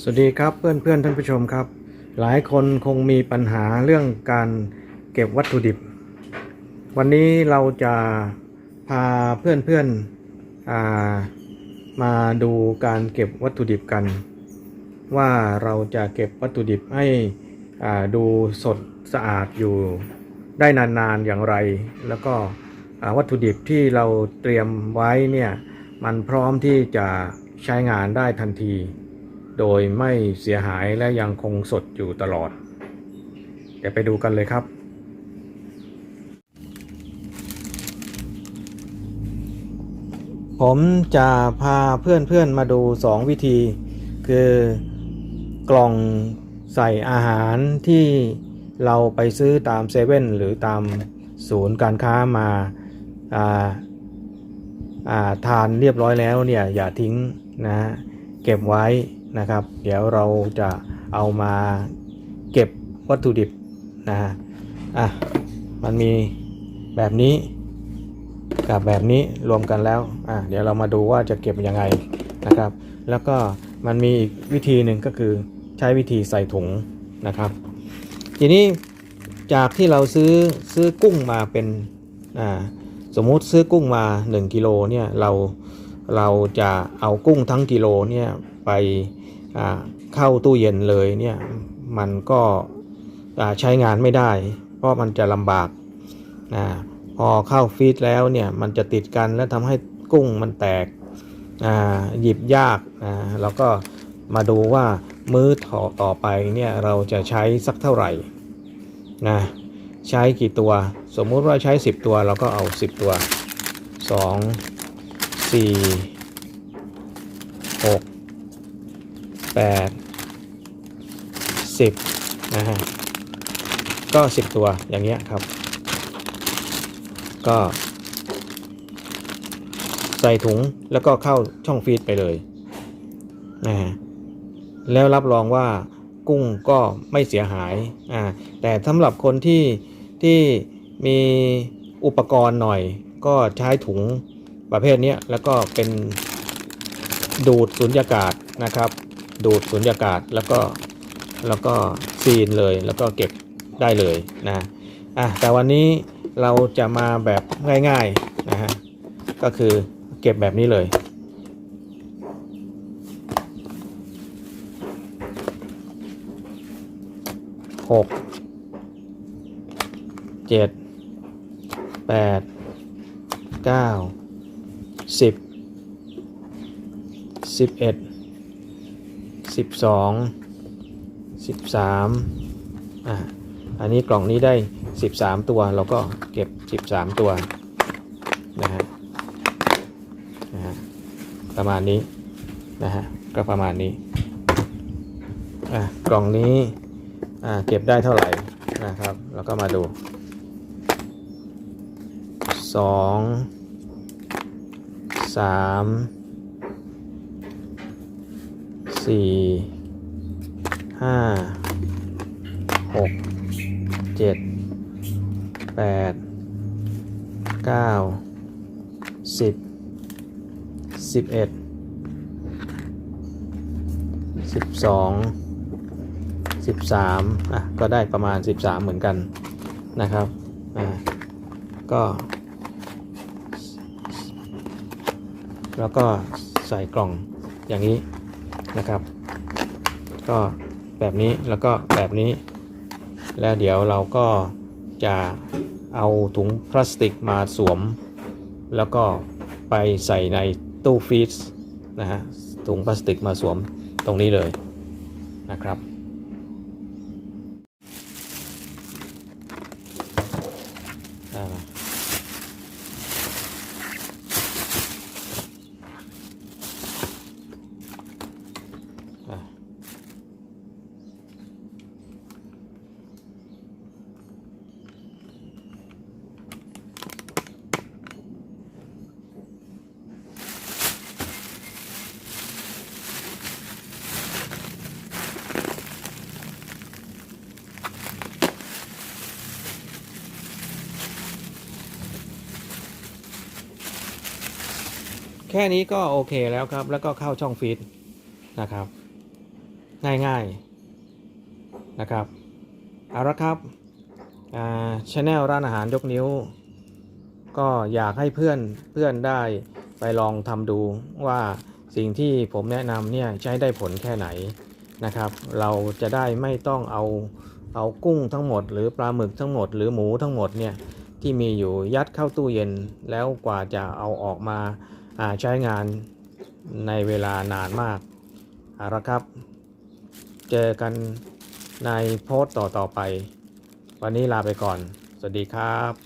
สวัสดีครับเพื่อนเพื่อนท่านผู้ชมครับ หลายคนคงมีปัญหาเรื่องการเก็บวัตถุดิบ วันนี้เราจะพาเพื่อนเพื่อนอามาดูการเก็บวัตถุดิบกัน ว่าเราจะเก็บวัตถุดิบให้ดูสดสะอาดอยู่ได้นานๆอย่างไร แล้วก็วัตถุดิบที่เราเตรียมไว้เนี่ยมันพร้อมที่จะ ใช้งานได้ทันที โดยไม่เสียหายและยังคงสดอยู่ตลอด เดี๋ยวไปดูกันเลยครับผมจะพาเพื่อนๆมาดู 2 วิธี คือกล่องใส่อาหารที่เราไปซื้อตามเซเว่นหรือตามศูนย์การค้ามาอ่าอ่าทานเรียบร้อยแล้วเนี่ยอย่าทิ้ง นะเก็บไว้นะครับ เดี๋ยวเราจะเอามาเก็บวัตถุดิบนะฮะอะมันมีแบบนี้กับแบบนี้รวมกันแล้วอะเดี๋ยวเรามาดูว่าจะเก็บยังไงนะครับ แล้วก็มันมีอีกวิธีหนึ่งก็คือใช้วิธีใส่ถุงนะครับ ทีนี้จากที่เราซื้อซื้อกุ้งมาเป็นอ่าสมมุติซื้อกุ้งมา 1กิโลเนี่ยเรา เราจะเอากุ้งทั้งกิโลเนี่ยไปเข้าตู้เย็นเลยเนี่ยมันก็ใช้งานไม่ได้ เพราะมันจะลำบากอ่าพอเข้าฟีดแล้วเนี่ยมันจะติดกันและทำให้กุ้งมันแตกหยิบยากอ่าแล้วก็มาดูว่ามื้อต่อต่อไปเนี่ยเราจะใช้สักเท่าไหร่นะใช้กี่ตัว สมมุติว่าใช้ 10 ตัวเราก็เอา 10 ตัว 2 4 6 8 10นะฮะก็10ตัวอย่างเงี้ยครับ ก็ ใส่ถุงแล้วก็เข้าช่องฟีดไปเลยนะฮะแล้วรับรองว่ากุ้งก็ไม่เสียหายอ่าแต่สำหรับคนที่ที่มีอุปกรณ์หน่อยก็ใช้ถุง ประเภทนี้แล้วก็เป็นดูดสุญญากาศนะครับ ดูดสุญญากาศแล้วก็แล้วก็ซีนเลยแล้วก็เก็บได้เลยนะอะแต่วันนี้เราจะมาแบบง่ายๆนะฮะก็คือเก็บแบบนี้เลย หกเจ็ดแปดเก้า สิบสิบเอ็ดสิบสองสิบสามอะอันนี้กล่องนี้ได้สิบสามตัวเราก็เก็บสิบสามตัวนะฮะนะฮะประมาณนี้นะฮะก็ประมาณนี้อะกล่องนี้อ่าเก็บได้เท่าไหร่นะครับ แล้วก็มาดูสอง สามสี่ห้าหกเจ็ดแปดเก้าสิบสิบเอ็ดสิบสอง13อะก็ได้ประมาณ13เหมือนกันนะครับอ่าก็ แล้วก็ใส่กล่องอย่างนี้นะครับ ก็แบบนี้แล้วก็แบบนี้ แล้วเดี๋ยวเราก็จะเอาถุงพลาสติกมาสวม แล้วก็ไปใส่ในตู้ฟรีซนะฮะถุงพลาสติกมาสวมตรงนี้เลยนะครับ ค่นี้ก็โอเคแล้วครับ แล้วก็เข้าช่องฟีดนะครับ ง่ายๆนะครับเอาละครับชาแนลร้านอาหารยกนิ้ว ก็อยากให้เพื่อนเพื่อนได้ไปลองทำดูว่าสิ่งที่ผมแนะนำเนี่ยใช้ได้ผลแค่ไหนนะครับ เราจะได้ไม่ต้องเอาเอากุ้งทั้งหมด หรือปลาหมึกทั้งหมด หรือหมูทั้งหมดเนี่ยที่มีอยู่ยัดเข้าตู้เย็นแล้วกว่าจะเอาออกมาอ่า ใช้งานในเวลานานมากเอาละครับ เจอกันในโพสต์ต่อๆไป วันนี้ลาไปก่อน สวัสดีครับ